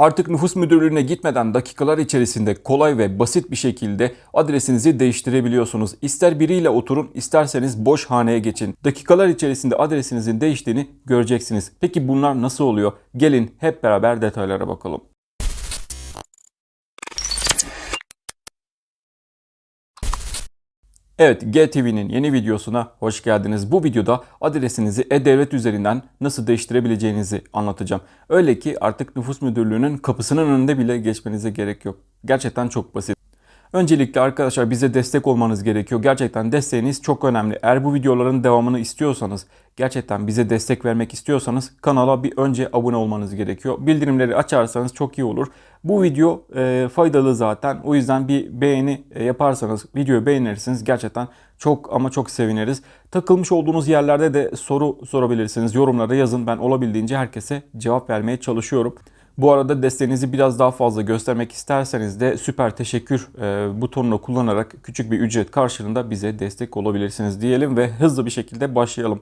Artık nüfus müdürlüğüne gitmeden dakikalar içerisinde kolay ve basit bir şekilde adresinizi değiştirebiliyorsunuz. İster biriyle oturun, isterseniz boş haneye geçin. Dakikalar içerisinde adresinizin değiştiğini göreceksiniz. Peki bunlar nasıl oluyor? Gelin hep beraber detaylara bakalım. Evet, GTV'nin yeni videosuna hoş geldiniz. Bu videoda adresinizi e-devlet üzerinden nasıl değiştirebileceğinizi anlatacağım. Öyle ki artık nüfus müdürlüğünün kapısının önünde bile geçmenize gerek yok. Gerçekten çok basit. Öncelikle arkadaşlar bize destek olmanız gerekiyor. Gerçekten desteğiniz çok önemli. Eğer bu videoların devamını istiyorsanız, gerçekten bize destek vermek istiyorsanız kanala bir önce abone olmanız gerekiyor. Bildirimleri açarsanız çok iyi olur. Bu video e, faydalı zaten. O yüzden bir beğeni e, yaparsanız, videoyu beğenirsiniz. Gerçekten çok ama çok seviniriz. Takılmış olduğunuz yerlerde de soru sorabilirsiniz. Yorumlara yazın. Ben olabildiğince herkese cevap vermeye çalışıyorum. Bu arada desteğinizi biraz daha fazla göstermek isterseniz de süper teşekkür e, butonunu kullanarak küçük bir ücret karşılığında bize destek olabilirsiniz diyelim ve hızlı bir şekilde başlayalım.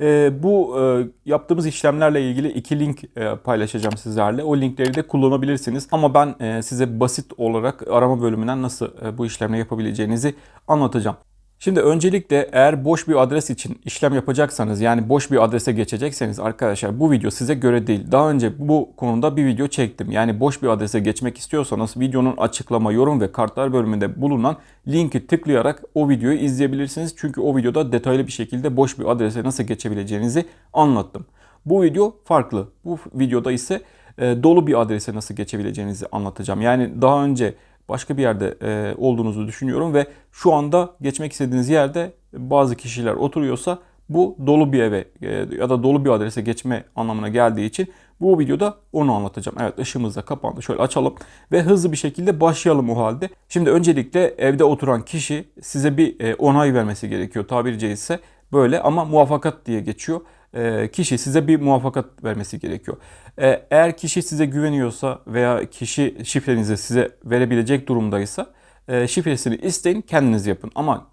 E, bu e, yaptığımız işlemlerle ilgili iki link paylaşacağım sizlerle. O linkleri de kullanabilirsiniz. Ama ben size basit olarak arama bölümünden nasıl bu işlemleri yapabileceğinizi anlatacağım. Şimdi öncelikle eğer boş bir adres için işlem yapacaksanız yani boş bir adrese geçecekseniz arkadaşlar bu video size göre değil. Daha önce bu konuda bir video çektim. Yani boş bir adrese geçmek istiyorsanız videonun açıklama, yorum ve kartlar bölümünde bulunan linki tıklayarak o videoyu izleyebilirsiniz. Çünkü o videoda detaylı bir şekilde boş bir adrese nasıl geçebileceğinizi anlattım. Bu video farklı. Bu videoda ise e, dolu bir adrese nasıl geçebileceğinizi anlatacağım. Yani daha önce başka bir yerde e, olduğunuzu düşünüyorum ve şu anda geçmek istediğiniz yerde bazı kişiler oturuyorsa bu dolu bir eve e, ya da dolu bir adrese geçme anlamına geldiği için bu videoda onu anlatacağım. Evet ışığımız da kapandı. Şöyle açalım ve hızlı bir şekilde başlayalım o halde. Şimdi öncelikle evde oturan kişi size bir e, onay vermesi gerekiyor tabiri caizse böyle ama muvaffakat diye geçiyor. E, kişi size bir muvaffakat vermesi gerekiyor. E, eğer kişi size güveniyorsa veya kişi şifrenizi size verebilecek durumdaysa e, şifresini isteyin kendiniz yapın. Ama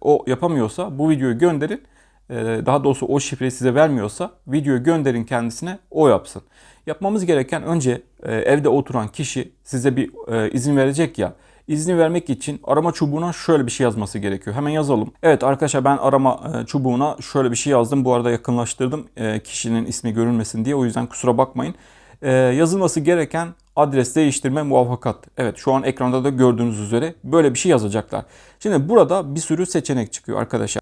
o yapamıyorsa bu videoyu gönderin. Daha doğrusu o şifreyi size vermiyorsa videoyu gönderin kendisine o yapsın. Yapmamız gereken önce evde oturan kişi size bir izin verecek ya izni vermek için arama çubuğuna şöyle bir şey yazması gerekiyor. Hemen yazalım. Evet arkadaşlar ben arama e, çubuğuna şöyle bir şey yazdım. Bu arada yakınlaştırdım e, kişinin ismi görünmesin diye. O yüzden kusura bakmayın. E, yazılması gereken adres değiştirme muvaffakat. Evet şu an ekranda da gördüğünüz üzere böyle bir şey yazacaklar. Şimdi burada bir sürü seçenek çıkıyor arkadaşlar.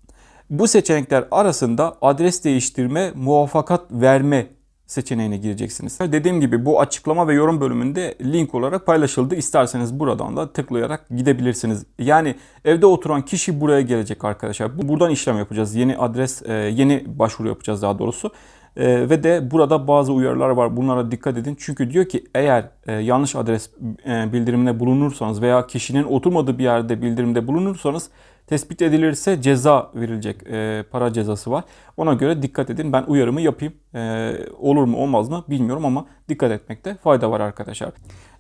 Bu seçenekler arasında adres değiştirme, muvaffakat verme seçeneğine gireceksiniz. Dediğim gibi bu açıklama ve yorum bölümünde link olarak paylaşıldı. İsterseniz buradan da tıklayarak gidebilirsiniz. Yani evde oturan kişi buraya gelecek arkadaşlar. Buradan işlem yapacağız. Yeni adres, e, yeni başvuru yapacağız daha doğrusu. E, ve de burada bazı uyarılar var. Bunlara dikkat edin. Çünkü diyor ki eğer e, yanlış adres bildiriminde bulunursanız veya kişinin oturmadığı bir yerde bildirimde bulunursanız tespit edilirse ceza verilecek e, para cezası var. Ona göre dikkat edin. Ben uyarımı yapayım. E, olur mu olmaz mı bilmiyorum ama dikkat etmekte fayda var arkadaşlar.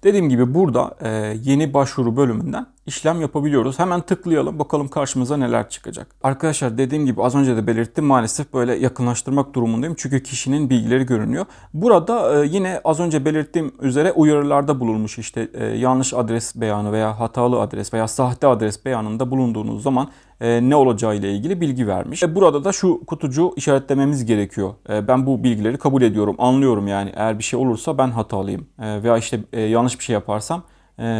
Dediğim gibi burada e, yeni başvuru bölümünden işlem yapabiliyoruz. Hemen tıklayalım bakalım karşımıza neler çıkacak. Arkadaşlar dediğim gibi az önce de belirttim maalesef böyle yakınlaştırmak durumundayım. Çünkü kişinin bilgileri görünüyor. Burada e, yine az önce belirttiğim üzere uyarılarda bulunmuş işte e, yanlış adres beyanı veya hatalı adres veya sahte adres beyanında bulunduğunuz zaman e, ne olacağı ile ilgili bilgi vermiş. E, burada da şu kutucuğu işaretlememiz gerekiyor. E, ben bu bilgileri kabul ediyorum, anlıyorum yani eğer bir şey olursa ben hatalıyım veya işte yanlış bir şey yaparsam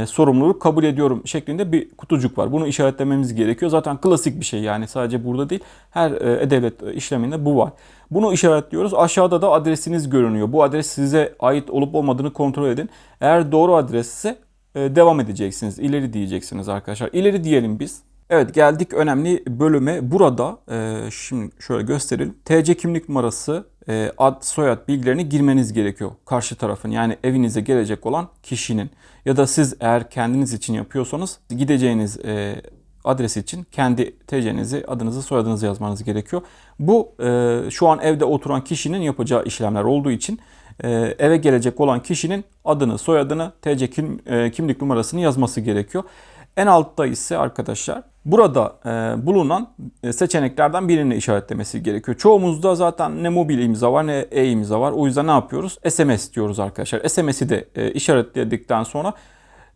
sorumluluk kabul ediyorum şeklinde bir kutucuk var. Bunu işaretlememiz gerekiyor. Zaten klasik bir şey yani sadece burada değil her e-devlet işleminde bu var. Bunu işaretliyoruz. Aşağıda da adresiniz görünüyor. Bu adres size ait olup olmadığını kontrol edin. Eğer doğru adresse devam edeceksiniz. İleri diyeceksiniz arkadaşlar. İleri diyelim biz. Evet geldik önemli bölüme. Burada e, şimdi şöyle gösterelim. TC kimlik numarası, e, ad, soyad bilgilerini girmeniz gerekiyor. Karşı tarafın yani evinize gelecek olan kişinin. Ya da siz eğer kendiniz için yapıyorsanız gideceğiniz e, adres için kendi TC'nizi, adınızı, soyadınızı yazmanız gerekiyor. Bu e, şu an evde oturan kişinin yapacağı işlemler olduğu için e, eve gelecek olan kişinin adını, soyadını, TC kim, e, kimlik numarasını yazması gerekiyor. En altta ise arkadaşlar burada e, bulunan e, seçeneklerden birini işaretlemesi gerekiyor. Çoğumuzda zaten ne mobil imza var ne e-imza var. O yüzden ne yapıyoruz? SMS diyoruz arkadaşlar. SMS'i de e, işaretledikten sonra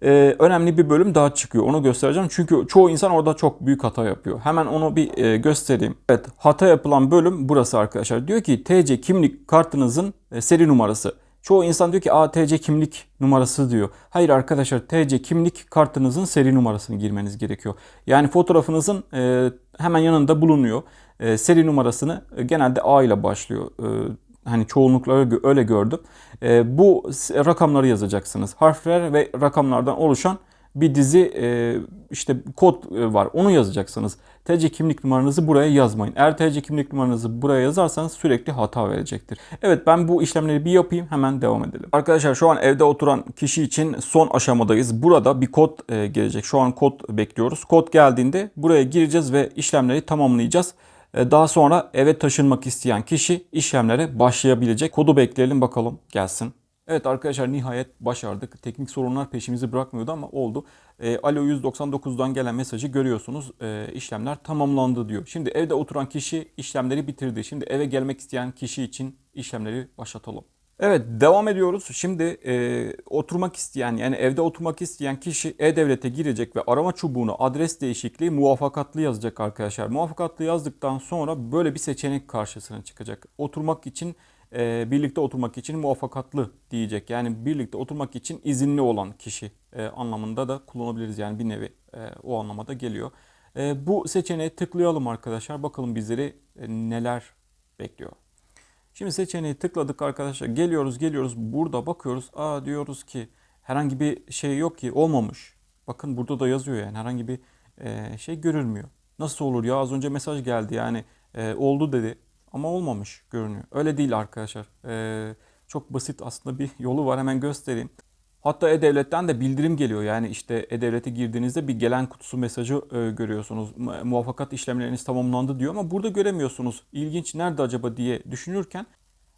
e, önemli bir bölüm daha çıkıyor. Onu göstereceğim. Çünkü çoğu insan orada çok büyük hata yapıyor. Hemen onu bir e, göstereyim. Evet hata yapılan bölüm burası arkadaşlar. Diyor ki TC kimlik kartınızın e, seri numarası. Çoğu insan diyor ki A TC kimlik numarası diyor. Hayır arkadaşlar TC kimlik kartınızın seri numarasını girmeniz gerekiyor. Yani fotoğrafınızın e, hemen yanında bulunuyor. E, seri numarasını e, genelde A ile başlıyor. E, hani çoğunlukla öyle, gördüm. E, bu rakamları yazacaksınız. Harfler ve rakamlardan oluşan bir dizi e, işte kod e, var. Onu yazacaksınız. TC kimlik numaranızı buraya yazmayın. Eğer TC kimlik numaranızı buraya yazarsanız sürekli hata verecektir. Evet ben bu işlemleri bir yapayım hemen devam edelim. Arkadaşlar şu an evde oturan kişi için son aşamadayız. Burada bir kod e, gelecek. Şu an kod bekliyoruz. Kod geldiğinde buraya gireceğiz ve işlemleri tamamlayacağız. E, Daha sonra eve taşınmak isteyen kişi işlemlere başlayabilecek. Kodu bekleyelim bakalım gelsin. Evet arkadaşlar nihayet başardık. Teknik sorunlar peşimizi bırakmıyordu ama oldu. E, Alo 199'dan gelen mesajı görüyorsunuz. E, işlemler tamamlandı diyor. Şimdi evde oturan kişi işlemleri bitirdi. Şimdi eve gelmek isteyen kişi için işlemleri başlatalım. Evet devam ediyoruz. Şimdi e, oturmak isteyen yani evde oturmak isteyen kişi e-devlete girecek ve arama çubuğuna adres değişikliği muvaffakatlı yazacak arkadaşlar. Muvaffakatlı yazdıktan sonra böyle bir seçenek karşısına çıkacak. Oturmak için e, birlikte oturmak için muvaffakatlı diyecek. Yani birlikte oturmak için izinli olan kişi e, anlamında da kullanabiliriz. Yani bir nevi e, o anlamada geliyor. E, bu seçeneğe tıklayalım arkadaşlar. Bakalım bizleri e, neler bekliyor. Şimdi seçeneği tıkladık arkadaşlar. Geliyoruz geliyoruz. Burada bakıyoruz. Aa diyoruz ki herhangi bir şey yok ki olmamış. Bakın burada da yazıyor yani herhangi bir e, şey görülmüyor. Nasıl olur ya az önce mesaj geldi yani e, oldu dedi ama olmamış görünüyor. Öyle değil arkadaşlar. E, çok basit aslında bir yolu var hemen göstereyim. Hatta E-Devlet'ten de bildirim geliyor. Yani işte E-Devlet'e girdiğinizde bir gelen kutusu mesajı e, görüyorsunuz. Mu- Muvaffakat işlemleriniz tamamlandı diyor ama burada göremiyorsunuz. İlginç nerede acaba diye düşünürken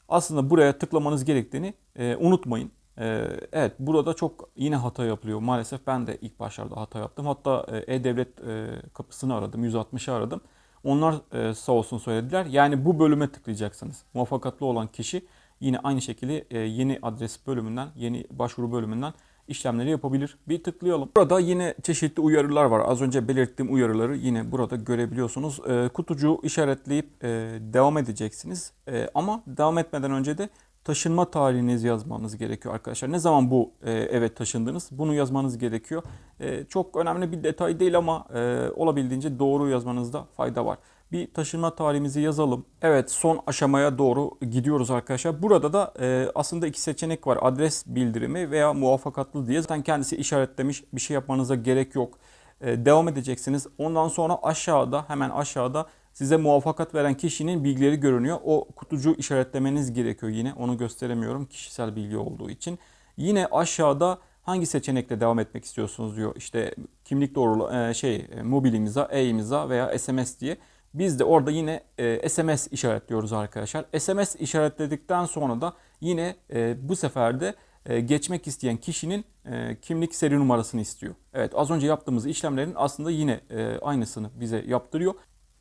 aslında buraya tıklamanız gerektiğini e, unutmayın. E, evet burada çok yine hata yapılıyor. Maalesef ben de ilk başlarda hata yaptım. Hatta e, E-Devlet e, kapısını aradım. 160'ı aradım. Onlar e, sağ olsun söylediler. Yani bu bölüme tıklayacaksınız. Muvaffakatlı olan kişi yine aynı şekilde e, yeni adres bölümünden, yeni başvuru bölümünden işlemleri yapabilir. Bir tıklayalım. Burada yine çeşitli uyarılar var. Az önce belirttiğim uyarıları yine burada görebiliyorsunuz. E, kutucuğu işaretleyip e, devam edeceksiniz. E, ama devam etmeden önce de taşınma tarihinizi yazmanız gerekiyor arkadaşlar. Ne zaman bu e, eve taşındınız? Bunu yazmanız gerekiyor. E, çok önemli bir detay değil ama e, olabildiğince doğru yazmanızda fayda var. Bir taşınma tarihimizi yazalım. Evet son aşamaya doğru gidiyoruz arkadaşlar. Burada da e, aslında iki seçenek var. Adres bildirimi veya muvaffakatlı diye. Zaten kendisi işaretlemiş. Bir şey yapmanıza gerek yok. E, devam edeceksiniz. Ondan sonra aşağıda hemen aşağıda size muvaffakat veren kişinin bilgileri görünüyor. O kutucuğu işaretlemeniz gerekiyor yine. Onu gösteremiyorum kişisel bilgi olduğu için. Yine aşağıda hangi seçenekle devam etmek istiyorsunuz diyor. İşte kimlik doğrulu e, şey e, mobil imza, e-imza veya SMS diye. Biz de orada yine e, SMS işaretliyoruz arkadaşlar. SMS işaretledikten sonra da yine e, bu sefer de e, geçmek isteyen kişinin e, kimlik seri numarasını istiyor. Evet az önce yaptığımız işlemlerin aslında yine e, aynısını bize yaptırıyor.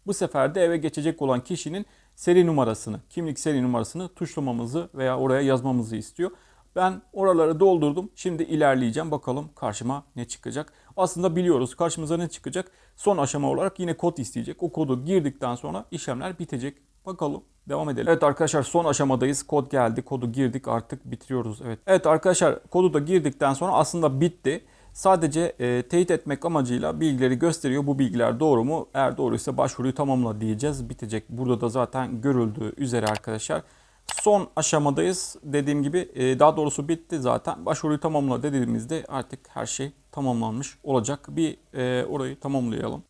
Bu sefer de eve geçecek olan kişinin seri numarasını, kimlik seri numarasını tuşlamamızı veya oraya yazmamızı istiyor. Ben oraları doldurdum. Şimdi ilerleyeceğim. Bakalım karşıma ne çıkacak. Aslında biliyoruz karşımıza ne çıkacak. Son aşama olarak yine kod isteyecek. O kodu girdikten sonra işlemler bitecek. Bakalım. Devam edelim. Evet arkadaşlar son aşamadayız. Kod geldi. Kodu girdik artık bitiriyoruz. Evet. Evet arkadaşlar kodu da girdikten sonra aslında bitti. Sadece e, teyit etmek amacıyla bilgileri gösteriyor. Bu bilgiler doğru mu? Eğer doğruysa başvuruyu tamamla diyeceğiz. Bitecek. Burada da zaten görüldüğü üzere arkadaşlar. Son aşamadayız. Dediğim gibi e, daha doğrusu bitti zaten. Başvuruyu tamamla dediğimizde artık her şey tamamlanmış olacak. Bir e, orayı tamamlayalım.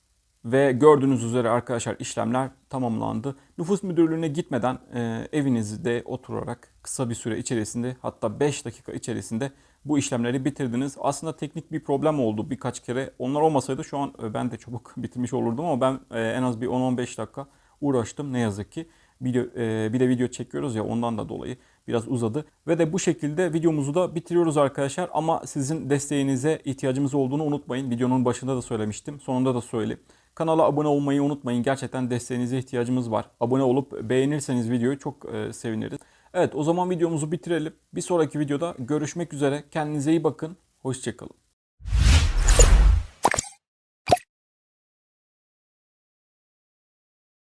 Ve gördüğünüz üzere arkadaşlar işlemler tamamlandı. Nüfus müdürlüğüne gitmeden e, evinizde oturarak kısa bir süre içerisinde hatta 5 dakika içerisinde bu işlemleri bitirdiniz. Aslında teknik bir problem oldu birkaç kere. Onlar olmasaydı şu an e, ben de çabuk bitirmiş olurdum ama ben e, en az bir 10-15 dakika uğraştım ne yazık ki. Video, e, bir de video çekiyoruz ya ondan da dolayı biraz uzadı. Ve de bu şekilde videomuzu da bitiriyoruz arkadaşlar. Ama sizin desteğinize ihtiyacımız olduğunu unutmayın. Videonun başında da söylemiştim. Sonunda da söyleyeyim. Kanala abone olmayı unutmayın. Gerçekten desteğinize ihtiyacımız var. Abone olup beğenirseniz videoyu çok seviniriz. Evet o zaman videomuzu bitirelim. Bir sonraki videoda görüşmek üzere. Kendinize iyi bakın. Hoşçakalın.